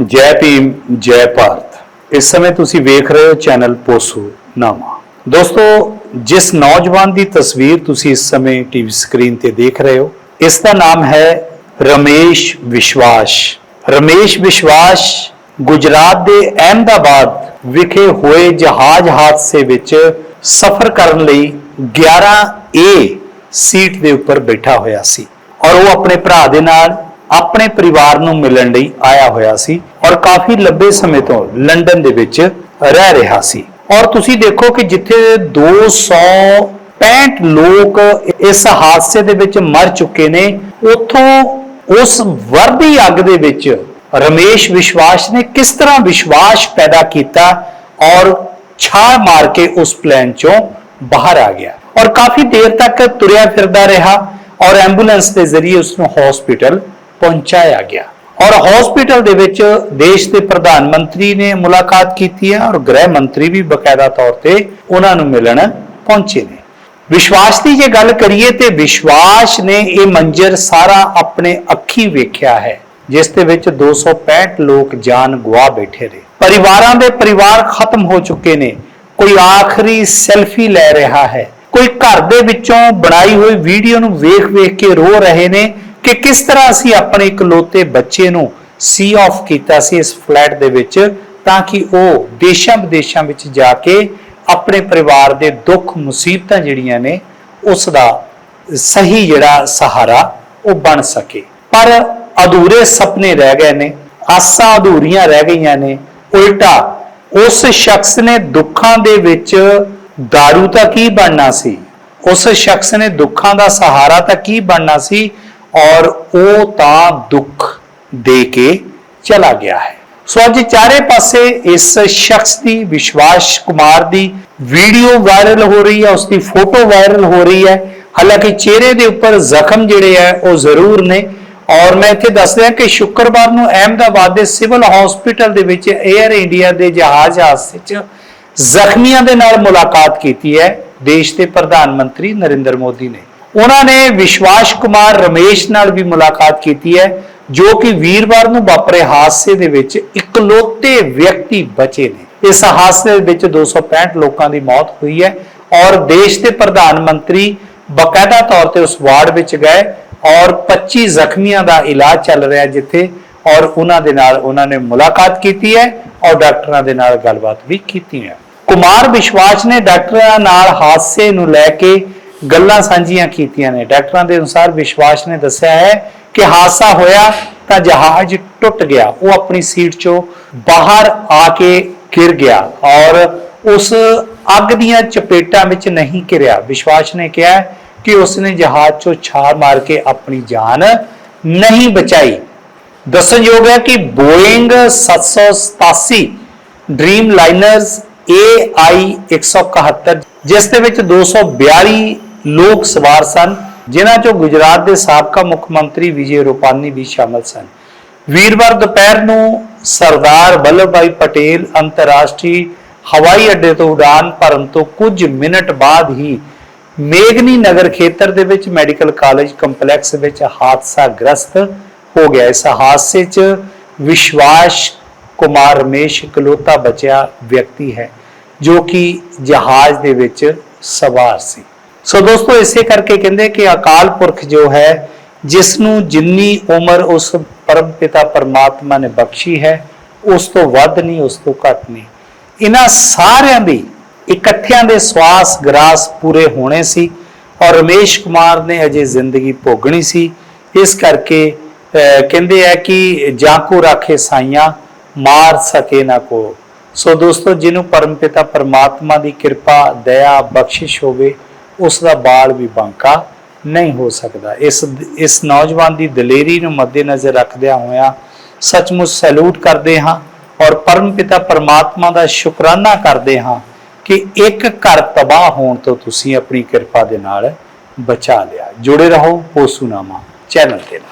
ਜੈ ਭੀਮ, ਜੈ ਭਾਰਤ। ਇਸ ਸਮੇਂ ਤੁਸੀਂ ਵੇਖ ਰਹੇ ਹੋ ਚੈਨਲ ਪੋਸੂ ਨਾਮਾ। ਦੋਸਤੋ, ਜਿਸ ਨੌਜਵਾਨ ਦੀ ਤਸਵੀਰ ਤੁਸੀਂ ਇਸ ਸਮੇਂ ਟੀਵੀ ਸਕਰੀਨ ਤੇ ਦੇਖ ਰਹੇ ਹੋ, ਇਸ ਦਾ ਨਾਮ ਹੈ ਰਮੇਸ਼ ਵਿਸ਼ਵਾਸ। ਰਮੇਸ਼ ਵਿਸ਼ਵਾਸ ਗੁਜਰਾਤ ਦੇ ਅਹਿਮਦਾਬਾਦ ਵਿਖੇ ਹੋਏ ਜਹਾਜ਼ ਹਾਦਸੇ ਵਿੱਚ ਸਫ਼ਰ ਕਰਨ ਲਈ 11A ਸੀਟ ਦੇ ਉੱਪਰ ਬੈਠਾ ਹੋਇਆ ਸੀ। ਔਰ ਉਹ ਆਪਣੇ ਭਰਾ ਦੇ ਨਾਲ ਆਪਣੇ ਪਰਿਵਾਰ ਨੂੰ ਮਿਲਣ ਲਈ ਆਇਆ ਹੋਇਆ ਸੀ ਔਰ ਕਾਫੀ ਲੰਬੇ ਸਮੇਂ ਤੋਂ ਲੰਡਨ ਦੇ ਵਿੱਚ ਰਹਿ ਰਿਹਾ ਸੀ। ਔਰ ਤੁਸੀਂ ਦੇਖੋ ਕਿ ਜਿੱਥੇ 265 ਲੋਕ ਇਸ ਹਾਦਸੇ ਦੇ ਵਿੱਚ ਮਰ ਚੁੱਕੇ ਨੇ, ਉੱਥੋਂ ਉਸ ਵਰਦੀ ਅੱਗ ਦੇ ਵਿੱਚ ਰਮੇਸ਼ ਵਿਸ਼ਵਾਸ ਨੇ ਕਿਸ ਤਰ੍ਹਾਂ ਵਿਸ਼ਵਾਸ ਪੈਦਾ ਕੀਤਾ ਔਰ ਛਾਲ ਮਾਰ ਕੇ ਉਸ ਪਲਾਨ ਚੋਂ ਬਾਹਰ ਆ ਗਿਆ। ਔਰ ਕਾਫੀ ਦੇਰ ਤੱਕ ਤੁਰਿਆ ਫਿਰਦਾ ਰਿਹਾ ਔਰ ਐਂਬੂਲੈਂਸ ਦੇ ਜ਼ਰੀਏ ਉਸ ਨੂੰ ਹਸਪੀਟਲ ਪਹੁੰਚਾਇਆ ਗਿਆ। ਔਰ ਹਸਪੀਟਲ ਦੇ ਵਿੱਚ ਦੇਸ਼ ਦੇ ਪ੍ਰਧਾਨ ਮੰਤਰੀ ਨੇ ਮੁਲਾਕਾਤ ਕੀਤੀ ਹੈ ਔਰ ਗ੍ਰਹਿ ਮੰਤਰੀ ਵੀ ਬਕਾਇਦਾ ਤੌਰ ਤੇ ਉਹਨਾਂ ਨੂੰ ਮਿਲਣ ਪਹੁੰਚੇ ਨੇ। ਵਿਸ਼ਵਾਸ ਦੀ ਜੇ ਗੱਲ ਕਰੀਏ ਤੇ ਵਿਸ਼ਵਾਸ ਨੇ ਇਹ ਮੰਜ਼ਰ ਸਾਰਾ ਆਪਣੇ ਅੱਖੀ ਵੇਖਿਆ ਹੈ, ਜਿਸ ਦੇ ਵਿੱਚ 265 ਲੋਕ ਜਾਨ ਗਵਾ ਬੈਠੇ ਨੇ। ਪਰਿਵਾਰਾਂ ਦੇ ਪਰਿਵਾਰ ਖਤਮ ਹੋ ਚੁੱਕੇ ਨੇ। ਕੋਈ ਆਖਰੀ ਸੈਲਫੀ ਲੈ ਰਿਹਾ ਹੈ। ਕੋਈ ਘਰ ਦੇ ਵਿੱਚੋਂ ਬਣਾਈ ਹੋਈ ਵੀਡੀਓ ਨੂੰ ਵੇਖ-ਵੇਖ ਕੇ ਰੋ ਰਹੇ ਨੇ। ਕਿ ਕਿਸ ਤਰ੍ਹਾਂ ਅਸੀਂ ਆਪਣੇ ਇਕਲੌਤੇ ਬੱਚੇ ਨੂੰ ਸੀ ਆਫ ਕੀਤਾ ਸੀ ਇਸ ਫਲੈਟ ਦੇ ਵਿੱਚ, ਤਾਂ ਕਿ ਉਹ ਦੇਸ਼ਾਂ ਵਿਦੇਸ਼ਾਂ ਵਿੱਚ ਜਾ ਕੇ ਆਪਣੇ ਪਰਿਵਾਰ ਦੇ ਦੁੱਖ, ਮੁਸੀਬਤਾਂ ਜਿਹੜੀਆਂ ਨੇ, ਉਸ ਦਾ ਸਹੀ ਜਿਹੜਾ ਸਹਾਰਾ ਉਹ ਬਣ ਸਕੇ। ਪਰ ਅਧੂਰੇ ਸੁਪਨੇ ਰਹਿ ਗਏ ਨੇ, ਆਸਾਂ ਅਧੂਰੀਆਂ ਰਹਿ ਗਈਆਂ ਨੇ, ਉਲਟਾ ਉਸ ਸ਼ਖਸ ਨੇ ਦੁੱਖਾਂ ਦੇ ਵਿੱਚ दारू ਤਾਂ ਕੀ ਬਣਨਾ ਸੀ? ਉਸ ਸ਼ਖਸ ਨੇ ਦੁੱਖਾਂ ਦਾ ਸਹਾਰਾ ਤਾਂ ਕੀ ਬਣਨਾ ਸੀ? ਔਰ ਉਹ ਤਾਂ ਦੁੱਖ ਦੇ ਕੇ ਚਲਾ ਗਿਆ ਹੈ। ਸੋ ਅੱਜ ਚਾਰੇ ਪਾਸੇ ਇਸ ਸ਼ਖਸ ਦੀ, ਵਿਸ਼ਵਾਸ ਕੁਮਾਰ ਦੀ ਵੀਡੀਓ ਵਾਇਰਲ ਹੋ ਰਹੀ ਹੈ ਉਸ ਦੀ ਫੋਟੋ ਵਾਇਰਲ ਹੋ ਰਹੀ ਹੈ। ਹਾਲਾਂਕਿ ਚਿਹਰੇ ਦੇ ਉੱਪਰ ਜ਼ਖਮ ਜਿਹੜੇ ਆ, ਉਹ ਜ਼ਰੂਰ ਨੇ। ਔਰ ਮੈਂ ਇੱਥੇ ਦੱਸ ਦਿਆਂ ਕਿ ਸ਼ੁੱਕਰਵਾਰ ਨੂੰ ਅਹਿਮਦਾਬਾਦ ਦੇ ਸਿਵਲ ਹਸਪੀਟਲ ਦੇ ਵਿੱਚ 에ਅਰ ਇੰਡੀਆ ਦੇ ਜਹਾਜ਼ ਹਾਦਸੇ 'ਚ ਜ਼ਖਮੀਆਂ ਦੇ ਨਾਲ ਮੁਲਾਕਾਤ ਕੀਤੀ ਹੈ। ਦੇਸ਼ ਦੇ ਪ੍ਰਧਾਨ ਮੰਤਰੀ ਨਰਿੰਦਰ ਮੋਦੀ ਨੇ। ਉਹਨਾਂ ਨੇ ਵਿਸ਼ਵਾਸ ਕੁਮਾਰ ਰਮੇਸ਼ ਨਾਲ ਵੀ ਮੁਲਾਕਾਤ ਕੀਤੀ ਹੈ, ਜੋ ਕਿ ਵੀਰਵਾਰ ਨੂੰ ਵਾਪਰੇ ਹਾਦਸੇ ਦੇ ਵਿੱਚ ਇਕਲੌਤੇ ਵਿਅਕਤੀ ਬਚੇ ਨੇ। ਇਸ ਹਾਦਸੇ ਦੇ ਵਿੱਚ 265 ਲੋਕਾਂ ਦੀ ਮੌਤ ਹੋਈ ਹੈ ਔਰ ਦੇਸ਼ ਦੇ ਪ੍ਰਧਾਨ ਮੰਤਰੀ ਬਕਾਇਦਾ ਤੌਰ ਤੇ ਉਸ ਵਾਰਡ ਵਿੱਚ ਗਏ ਔਰ 25 ਜ਼ਖਮੀਆਂ ਦਾ ਇਲਾਜ ਚੱਲ ਰਿਹਾ ਜਿੱਥੇ ਔਰ ਉਹਨਾਂ ਦੇ ਨਾਲ ਉਹਨਾਂ ਨੇ ਮੁਲਾਕਾਤ ਕੀਤੀ ਹੈ ਔਰ ਡਾਕਟਰਾਂ ਦੇ ਨਾਲ ਗੱਲਬਾਤ ਵੀ ਕੀਤੀ ਹੈ। ਕੁਮਾਰ ਵਿਸ਼ਵਾਸ ਨੇ ਡਾਕਟਰਾਂ ਨਾਲ ਹਾਦਸੇ ਨੂੰ ਲੈ ਕੇ ਗੱਲਾਂ ਸਾਂਝੀਆਂ ਕੀਤੀਆਂ ਨੇ। ਡਾਕਟਰਾਂ ਦੇ ਅਨੁਸਾਰ ਵਿਸ਼ਵਾਸ ਨੇ ਦੱਸਿਆ ਹੈ ਕਿ ਹਾਦਸਾ ਹੋਇਆ ਤਾਂ ਜਹਾਜ਼ ਟੁੱਟ ਗਿਆ। ਉਹ ਆਪਣੀ ਸੀਟ 'ਚੋਂ ਬਾਹਰ ਆ ਕੇ ਗਿਰ ਗਿਆ ਔਰ ਉਸ ਅੱਗ ਦੀਆਂ ਚਪੇਟਾਂ ਵਿੱਚ ਨਹੀਂ ਘਿਰਿਆ ਵਿਸ਼ਵਾਸ ਨੇ ਕਿਹਾ ਕਿ ਉਸਨੇ ਜਹਾਜ਼ 'ਚੋਂ ਛਾਲ ਮਾਰ ਕੇ ਆਪਣੀ ਜਾਨ ਨਹੀਂ ਬਚਾਈ। ਦੱਸਣਯੋਗ ਹੈ ਕਿ ਬੋਇੰਗ 787 ਡ੍ਰੀਮ ਲਾਈਨਰਸ AI 171 ਜਿਸ ਦੇ ਵਿੱਚ 242 ਲੋਕ ਸਵਾਰ ਸਨ, ਜਿਨ੍ਹਾਂ ਚੋਂ ਗੁਜਰਾਤ ਦੇ ਸਾਬਕਾ ਮੁੱਖ ਮੰਤਰੀ ਵਿਜੇ ਰੂਪਾਨੀ ਵੀ ਸ਼ਾਮਲ ਸਨ। ਵੀਰਵਾਰ ਦੁਪਹਿਰ ਨੂੰ ਸਰਦਾਰ ਵੱਲਭ ਭਾਈ ਪਟੇਲ ਅੰਤਰਰਾਸ਼ਟਰੀ ਹਵਾਈ ਅੱਡੇ ਤੋਂ ਉਡਾਨ ਭਰਨ ਤੋਂ ਕੁਝ ਮਿੰਟ ਬਾਅਦ ਹੀ ਮੇਗਨੀ ਨਗਰ ਖੇਤਰ ਦੇ ਵਿੱਚ ਮੈਡੀਕਲ ਕਾਲਜ ਕੰਪਲੈਕਸ ਵਿੱਚ ਹਾਦਸਾ ਗ੍ਰਸਤ ਹੋ ਗਿਆ। ਇਸ ਹਾਦਸੇ 'ਚ ਵਿਸ਼ਵਾਸ ਕੁਮਾਰ ਰਮੇਸ਼ ਇਕਲੌਤਾ ਬਚਿਆ ਵਿਅਕਤੀ ਹੈ, ਜੋ ਕਿ ਜਹਾਜ਼ ਦੇ ਵਿੱਚ ਸਵਾਰ ਸੀ। ਸੋ ਦੋਸਤੋ, ਇਸੇ ਕਰਕੇ ਕਹਿੰਦੇ ਕਿ ਅਕਾਲ ਪੁਰਖ ਜੋ ਹੈ ਜਿਸ ਨੂੰ ਜਿੰਨੀ ਉਮਰ ਉਸ ਪਰਮ ਪਿਤਾ ਪਰਮਾਤਮਾ ਨੇ ਬਖਸ਼ੀ ਹੈ, ਉਸ ਤੋਂ ਵੱਧ ਨਹੀਂ, ਉਸ ਤੋਂ ਘੱਟ ਨਹੀਂ। ਇਹਨਾਂ ਸਾਰਿਆਂ ਦੀ ਇਕੱਠਿਆਂ ਦੇ ਸਵਾਸ ਗਰਾਸ ਪੂਰੇ ਹੋਣੇ ਸੀ ਔਰ ਰਮੇਸ਼ ਕੁਮਾਰ ਨੇ ਅਜੇ ਜ਼ਿੰਦਗੀ ਭੋਗਣੀ ਸੀ। ਇਸ ਕਰਕੇ ਕਹਿੰਦੇ ਆ ਕਿ ਜਾਂ ਕੋ ਰਾਖੇ ਸਾਈਆਂ, ਮਾਰ ਸਕੇ ਨਾ ਕੋ। ਸੋ ਦੋਸਤੋ, ਜਿਹਨੂੰ ਪਰਮਪਿਤਾ ਪਰਮਾਤਮਾ ਦੀ ਕਿਰਪਾ, ਦਇਆ, ਬਖਸ਼ਿਸ਼ ਹੋਵੇ ਉਸ ਦਾ ਬਾਲ ਵੀ ਬਾਂਕਾ ਨਹੀਂ ਹੋ ਸਕਦਾ। ਇਸ ਇਸ ਨੌਜਵਾਨ ਦੀ ਦਲੇਰੀ ਨੂੰ ਮੱਦੇਨਜ਼ਰ ਰੱਖਦਿਆਂ ਹੋਇਆਂ ਸੱਚਮੁੱਚ ਸੈਲੂਟ ਕਰਦੇ ਹਾਂ ਔਰ ਪਰਮ ਪਿਤਾ ਪਰਮਾਤਮਾ ਦਾ ਸ਼ੁਕਰਾਨਾ ਕਰਦੇ ਹਾਂ ਕਿ ਇੱਕ ਘਰ ਤਬਾਹ ਹੋਣ ਤੋਂ ਤੁਸੀਂ ਆਪਣੀ ਕਿਰਪਾ ਦੇ ਨਾਲ ਬਚਾ ਲਿਆ। ਜੁੜੇ ਰਹੋ ਪੋਸੂਨਾਮਾ ਚੈਨਲ ਦੇ ਨਾਲ।